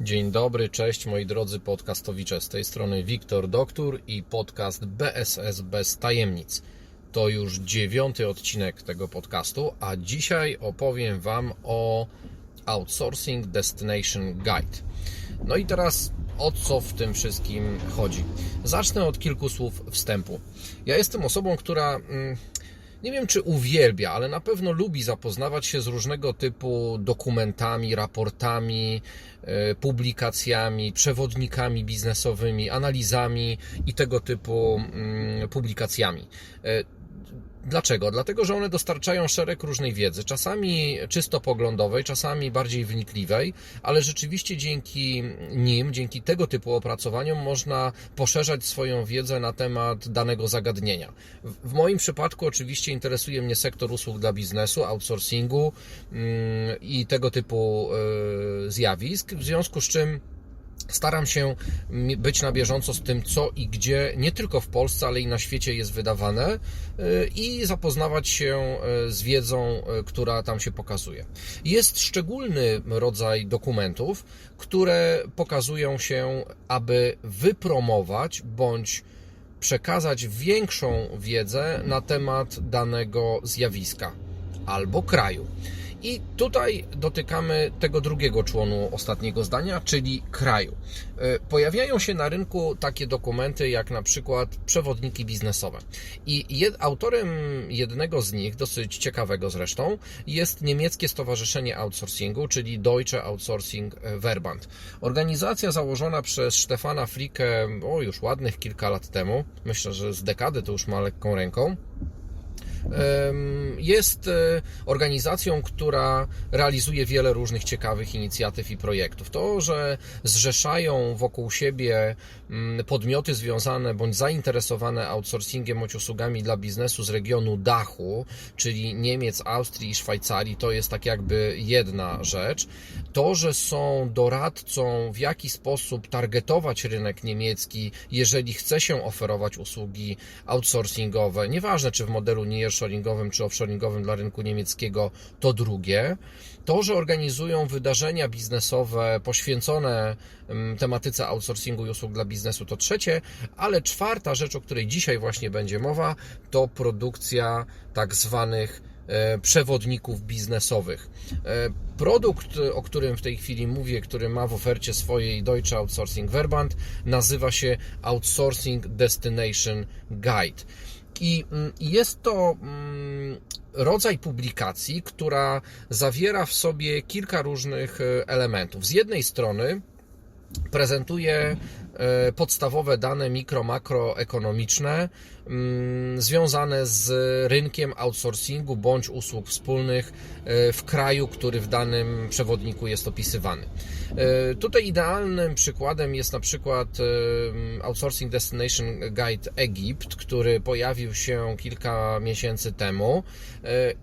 Dzień dobry, cześć moi drodzy podcastowicze. Z tej strony Wiktor Doktor i podcast BSS bez tajemnic. To już dziewiąty odcinek tego podcastu, a dzisiaj opowiem Wam o Outsourcing Destination Guide. No i teraz o co w tym wszystkim chodzi? Zacznę od kilku słów wstępu. Ja jestem osobą, która. Nie wiem czy uwielbia, ale na pewno lubi zapoznawać się z różnego typu dokumentami, raportami, e, publikacjami, przewodnikami biznesowymi, analizami i tego typu mm, publikacjami. Dlaczego? Dlatego, że one dostarczają szereg różnej wiedzy, czasami czysto poglądowej, czasami bardziej wnikliwej, ale rzeczywiście dzięki nim, dzięki tego typu opracowaniom można poszerzać swoją wiedzę na temat danego zagadnienia. W moim przypadku oczywiście interesuje mnie sektor usług dla biznesu, outsourcingu mm, i tego typu e, zjawisk, w związku z czym Staram się być na bieżąco z tym, co i gdzie, nie tylko w Polsce, ale i na świecie jest wydawane y, i zapoznawać się y, z wiedzą, y, która tam się pokazuje. Jest szczególny rodzaj dokumentów, które pokazują się, aby wypromować bądź przekazać większą wiedzę na temat danego zjawiska albo kraju. I tutaj dotykamy tego drugiego członu ostatniego zdania, czyli kraju. E, pojawiają się na rynku takie dokumenty jak na przykład przewodniki biznesowe. I jed, autorem jednego z nich, dosyć ciekawego zresztą, jest niemieckie Stowarzyszenie Outsourcingu, czyli Deutsche Outsourcing Verband. Organizacja założona przez Stefana Flickę, o już ładnych kilka lat temu, myślę, że z dekady to już ma lekką ręką jest e, organizacją, która realizuje wiele różnych ciekawych inicjatyw i projektów. To, że zrzeszają wokół siebie mm, podmioty związane bądź zainteresowane outsourcingiem bądź usługami dla biznesu z regionu Dachu, czyli Niemiec, Austrii i Szwajcarii, to jest tak jakby jedna rzecz. To, że są doradcą, w jaki sposób targetować rynek niemiecki, jeżeli chce się oferować usługi outsourcingowe, nieważne czy w modelu nearshore nearshoringowym czy offshoringowym dla rynku niemieckiego, to drugie. To, że organizują wydarzenia biznesowe poświęcone mm, tematyce outsourcingu i usług dla biznesu, to trzecie, ale czwarta rzecz, o której dzisiaj właśnie będzie mowa, to produkcja tak zwanych e, przewodników biznesowych. E, produkt, o którym w tej chwili mówię, który ma w ofercie swojej Deutsche Outsourcing Verband, nazywa się Outsourcing Destination Guide. Mm, I jest to mm, rodzaj publikacji, która zawiera w sobie kilka różnych e, elementów. Z jednej strony prezentuje podstawowe dane mikro, makroekonomiczne mm, związane z rynkiem outsourcingu bądź usług wspólnych e, w kraju, który w danym przewodniku jest opisywany. E, tutaj idealnym przykładem jest na przykład Outsourcing Destination Guide Egipt, który pojawił się kilka miesięcy temu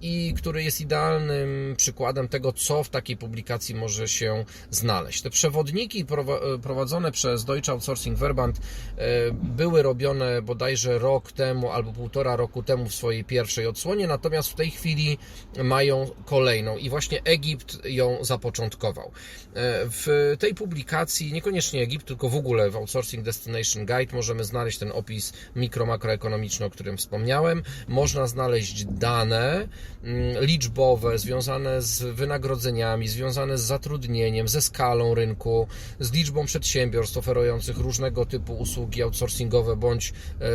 i który jest idealnym przykładem tego, co w takiej publikacji może się znaleźć. Te przewodniki prowadzone przez Deutsche Outsourcing Verband e, były robione bodajże rok temu albo półtora roku temu w swojej pierwszej odsłonie, natomiast w tej chwili mają kolejną i właśnie Egipt ją zapoczątkował. E, w tej publikacji, niekoniecznie Egipt, tylko w ogóle w Outsourcing Destination Guide możemy znaleźć ten opis mikro-makroekonomiczny, o którym wspomniałem. Można znaleźć dane mm, liczbowe związane z wynagrodzeniami, związane z zatrudnieniem, ze skalą rynku, z liczbą przedsiębiorstw oferujących różnego typu usługi outsourcingowe bądź e,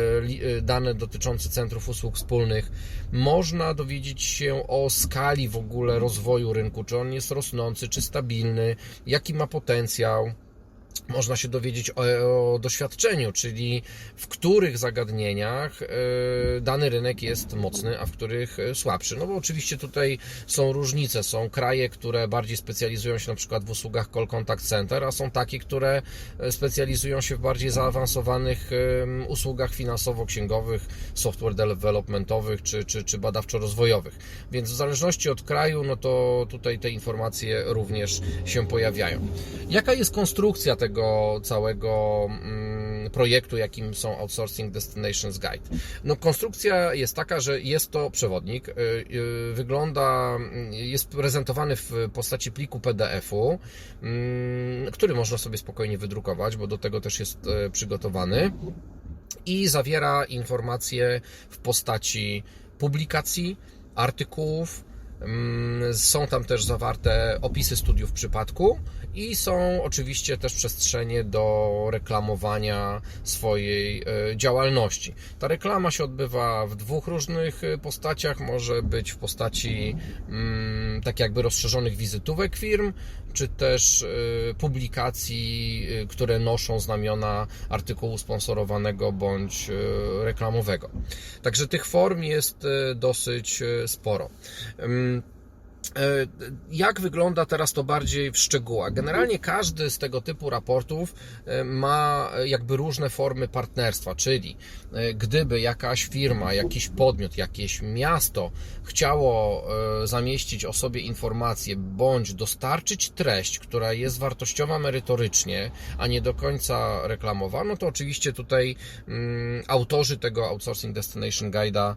e, dane dotyczące centrów usług wspólnych. Można dowiedzieć się o skali w ogóle rozwoju rynku, czy on jest rosnący, czy stabilny, jaki ma potencjał można się dowiedzieć o, o, doświadczeniu, czyli w których zagadnieniach e, dany rynek jest mocny, a w których e, słabszy. No bo oczywiście tutaj są różnice. Są kraje, które bardziej specjalizują się na przykład w usługach call contact center, a są takie, które e, specjalizują się w bardziej zaawansowanych usługach finansowo-księgowych, software developmentowych czy, czy, czy badawczo-rozwojowych. Więc w zależności od kraju, no to tutaj te informacje również się pojawiają. Jaka jest konstrukcja tego tego całego mm, projektu, jakim są Outsourcing Destinations Guide. No, konstrukcja jest taka, że jest to przewodnik, y, y, wygląda, jest prezentowany w postaci pliku PDF-u. Mm, który można sobie spokojnie wydrukować, bo do tego też jest przygotowany i zawiera informacje w postaci publikacji, artykułów. Mm, Są tam też zawarte opisy studiów przypadku i są oczywiście też przestrzenie do reklamowania swojej e, działalności. Ta reklama się odbywa w dwóch różnych e, postaciach. Może być w postaci mm, tak jakby rozszerzonych wizytówek firm, czy też e, publikacji, które noszą znamiona artykułu sponsorowanego bądź reklamowego. Także tych form jest dosyć sporo. E, Jak wygląda teraz to bardziej w szczegółach? Generalnie każdy z tego typu raportów e, ma jakby różne formy partnerstwa, czyli e, gdyby jakaś firma, jakiś podmiot, jakieś miasto chciało zamieścić o sobie informacje bądź dostarczyć treść, która jest wartościowa merytorycznie, a nie do końca reklamowa, no to oczywiście tutaj mm, autorzy tego Outsourcing Destination Guide'a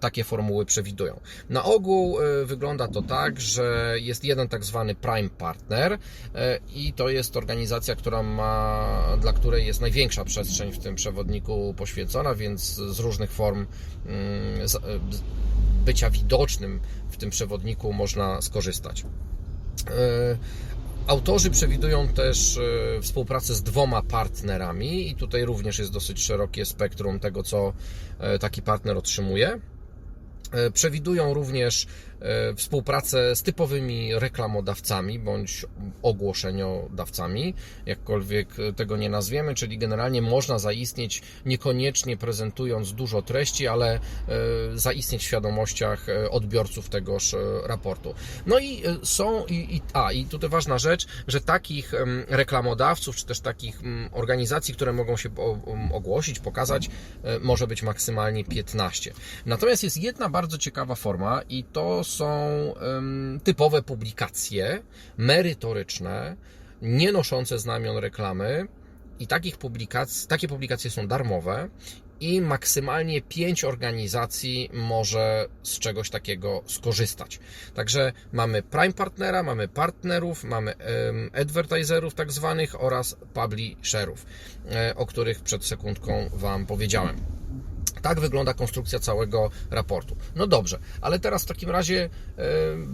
takie formuły przewidują. Na ogół e, wygląda to tak, że jest jeden tak zwany prime partner e, i to jest organizacja, która ma, dla której jest największa przestrzeń w tym przewodniku poświęcona, więc z różnych form mm, e, bycia widocznym w tym przewodniku można skorzystać. Autorzy przewidują też e, współpracę z dwoma partnerami, i tutaj również jest dosyć szerokie spektrum tego, co e, taki partner otrzymuje. E, Przewidują również współpracę z typowymi reklamodawcami bądź ogłoszeniodawcami, jakkolwiek tego nie nazwiemy, czyli generalnie można zaistnieć niekoniecznie prezentując dużo treści, ale e, zaistnieć w świadomościach e, odbiorców tegoż e, raportu. No i e, są, i, i, a i tutaj ważna rzecz, że takich reklamodawców, czy też takich organizacji, które mogą się ogłosić, pokazać, e, może być maksymalnie 15. Natomiast jest jedna bardzo ciekawa forma i to są typowe publikacje merytoryczne, nie noszące znamion reklamy i takich publikacji, takie publikacje są darmowe i maksymalnie 5 organizacji może z czegoś takiego skorzystać. Także mamy prime partnera, mamy partnerów, mamy advertiserów tak zwanych oraz publisherów, e, o których przed sekundką Wam powiedziałem. Tak wygląda konstrukcja całego raportu. No dobrze, ale teraz w takim razie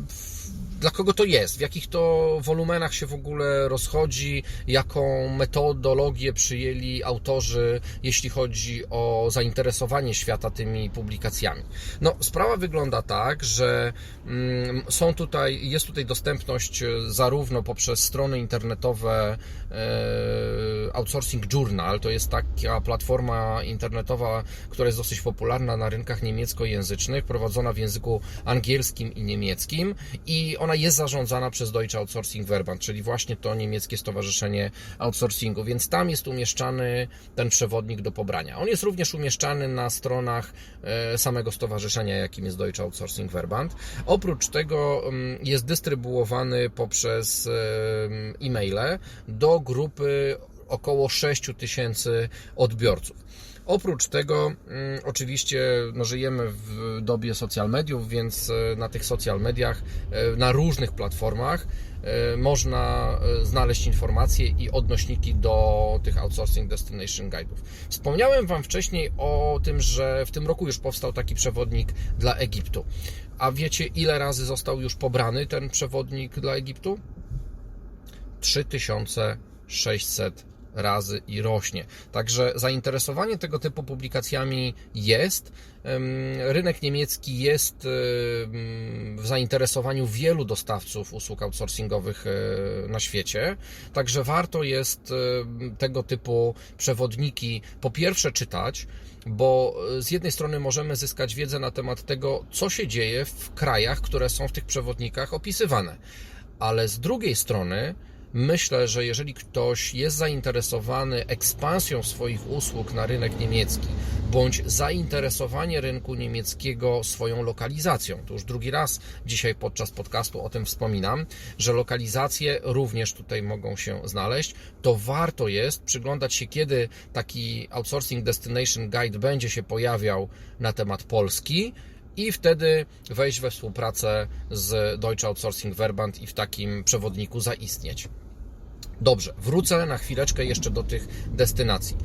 w- dla kogo to jest, w jakich to wolumenach się w ogóle rozchodzi, jaką metodologię przyjęli autorzy, jeśli chodzi o zainteresowanie świata tymi publikacjami. No, sprawa wygląda tak, że mm, są tutaj, jest tutaj dostępność e, zarówno poprzez strony internetowe e, Outsourcing Journal, to jest taka platforma internetowa, która jest dosyć popularna na rynkach niemieckojęzycznych, prowadzona w języku angielskim i niemieckim i ona jest zarządzana przez Deutsche Outsourcing Verband, czyli właśnie to niemieckie stowarzyszenie outsourcingu, więc tam jest umieszczany ten przewodnik do pobrania. On jest również umieszczany na stronach e, samego stowarzyszenia, jakim jest Deutsche Outsourcing Verband. Oprócz tego mm, jest dystrybuowany poprzez em, e-maile do grupy około 6 tysięcy odbiorców. Oprócz tego, mm, oczywiście, no, żyjemy w dobie social mediów, więc e, na tych social mediach, e, na różnych platformach e, można znaleźć informacje i odnośniki do tych Outsourcing Destination Guide'ów. Wspomniałem Wam wcześniej o tym, że w tym roku już powstał taki przewodnik dla Egiptu. A wiecie, ile razy został już pobrany ten przewodnik dla Egiptu? 3600 razy i rośnie. Także zainteresowanie tego typu publikacjami jest. Rynek niemiecki jest w zainteresowaniu wielu dostawców usług outsourcingowych e, na świecie. Także warto jest em, tego typu przewodniki po pierwsze czytać, bo e, z jednej strony możemy zyskać wiedzę na temat tego, co się dzieje w krajach, które są w tych przewodnikach opisywane. Ale z drugiej strony myślę, że jeżeli ktoś jest zainteresowany ekspansją swoich usług na rynek niemiecki, bądź zainteresowanie rynku niemieckiego swoją lokalizacją, to już drugi raz dzisiaj podczas podcastu o tym wspominam, że lokalizacje również tutaj mogą się znaleźć, to warto jest przyglądać się, kiedy taki Outsourcing Destination Guide będzie się pojawiał na temat Polski, i wtedy wejść we współpracę z Deutsche Outsourcing Verband i w takim przewodniku zaistnieć. Dobrze, wrócę na chwileczkę jeszcze do tych destynacji.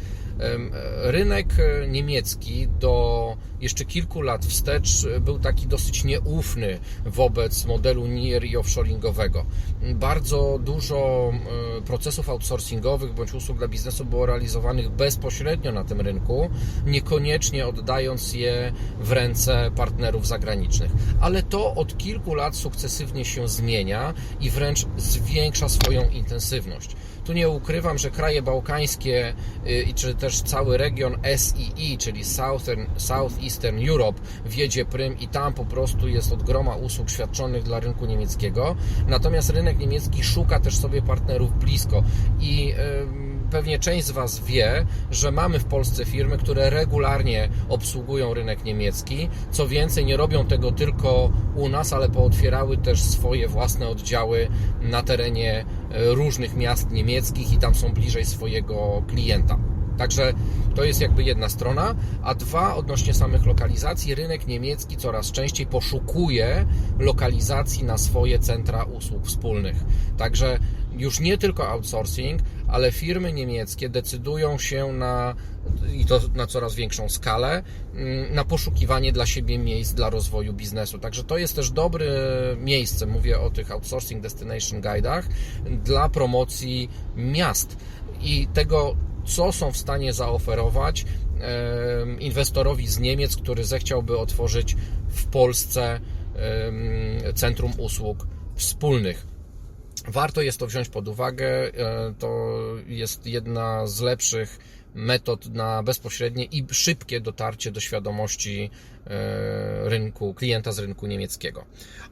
Rynek e, niemiecki do jeszcze kilku lat wstecz e, był taki dosyć nieufny wobec modelu NIR i offshoringowego. Bardzo dużo e, procesów outsourcingowych bądź usług dla biznesu było realizowanych bezpośrednio na tym rynku, niekoniecznie oddając je w ręce partnerów zagranicznych. Ale to od kilku lat sukcesywnie się zmienia i wręcz zwiększa swoją intensywność. Tu nie ukrywam, że kraje bałkańskie y, i czy też cały region SEE, czyli Southern, Southeastern Europe, wiedzie prym i tam po prostu jest od groma usług świadczonych dla rynku niemieckiego. Natomiast rynek niemiecki szuka też sobie partnerów blisko i ym, pewnie część z Was wie, że mamy w Polsce firmy, które regularnie obsługują rynek niemiecki. Co więcej, nie robią tego tylko u nas, ale pootwierały też swoje własne oddziały na terenie e, różnych miast niemieckich i tam są bliżej swojego klienta. Także to jest jakby jedna strona, a dwa odnośnie samych lokalizacji, rynek niemiecki coraz częściej poszukuje lokalizacji na swoje centra usług wspólnych. Także już nie tylko outsourcing, ale firmy niemieckie decydują się na i to na coraz większą skalę, na poszukiwanie dla siebie miejsc dla rozwoju biznesu. Także to jest też dobre miejsce, mówię o tych outsourcing destination guide'ach, dla promocji miast i tego, co są w stanie zaoferować inwestorowi z Niemiec, który zechciałby otworzyć w Polsce centrum usług wspólnych. Warto jest to wziąć pod uwagę. E, to jest jedna z lepszych metod na bezpośrednie i szybkie dotarcie do świadomości e, rynku, klienta z rynku niemieckiego.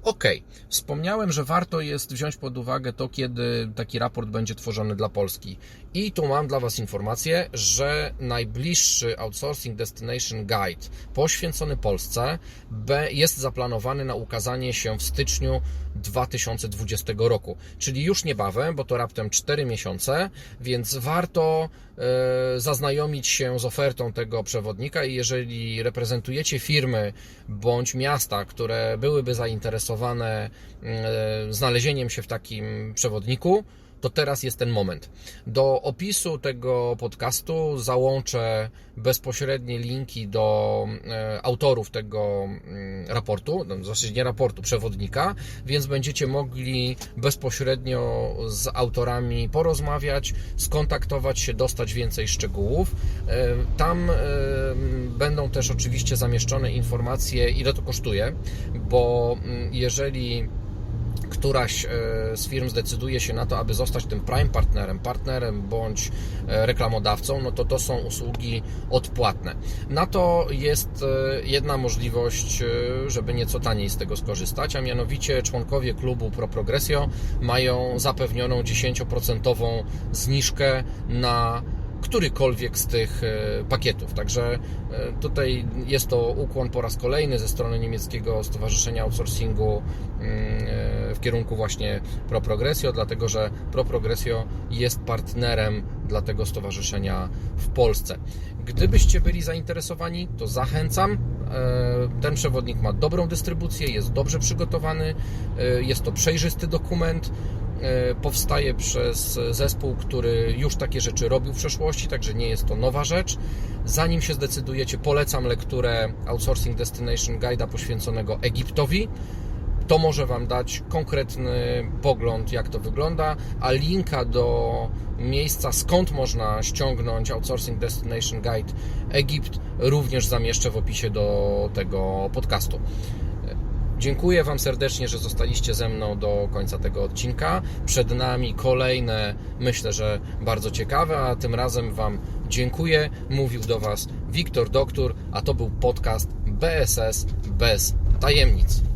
Ok, wspomniałem, że warto jest wziąć pod uwagę to, kiedy taki raport będzie tworzony dla Polski. I tu mam dla Was informację, że najbliższy Outsourcing Destination Guide poświęcony Polsce jest zaplanowany na ukazanie się w styczniu 2020 roku, czyli już niebawem, bo to raptem 4 miesiące, więc warto e, zaznajomić się z ofertą tego przewodnika i jeżeli reprezentujecie firmy bądź miasta, które byłyby zainteresowane e, znalezieniem się w takim przewodniku, to teraz jest ten moment. Do opisu tego podcastu załączę bezpośrednie linki do e, autorów tego mm, raportu, no, zasadzie nie raportu, przewodnika, więc będziecie mogli bezpośrednio z autorami porozmawiać, skontaktować się, dostać więcej szczegółów. E, tam e, będą też oczywiście zamieszczone informacje, ile to kosztuje, bo mm, jeżeli któraś e, z firm zdecyduje się na to, aby zostać tym prime partnerem, partnerem bądź e, reklamodawcą, no to to są usługi odpłatne. Na to jest e, jedna możliwość, żeby nieco taniej z tego skorzystać, a mianowicie członkowie klubu Pro Progressio mają zapewnioną 10% zniżkę na którykolwiek z tych pakietów. Także tutaj jest to ukłon po raz kolejny ze strony niemieckiego Stowarzyszenia Outsourcingu mm, w kierunku właśnie Pro Progressio, dlatego że Pro Progressio jest partnerem dla tego stowarzyszenia w Polsce. Gdybyście byli zainteresowani, to zachęcam. E, ten przewodnik ma dobrą dystrybucję, jest dobrze przygotowany, e, jest to przejrzysty dokument e, powstaje przez zespół, który już takie rzeczy robił w przeszłości, także nie jest to nowa rzecz. Zanim się zdecydujecie, polecam lekturę Outsourcing Destination Guide'a poświęconego Egiptowi to może Wam dać konkretny pogląd, jak to wygląda, a linka do miejsca, skąd można ściągnąć Outsourcing Destination Guide Egipt, również zamieszczę w opisie do tego podcastu. Dziękuję Wam serdecznie, że zostaliście ze mną do końca tego odcinka. Przed nami kolejne, myślę, że bardzo ciekawe, a tym razem Wam dziękuję. Mówił do Was Wiktor Doktor, a to był podcast BSS bez tajemnic.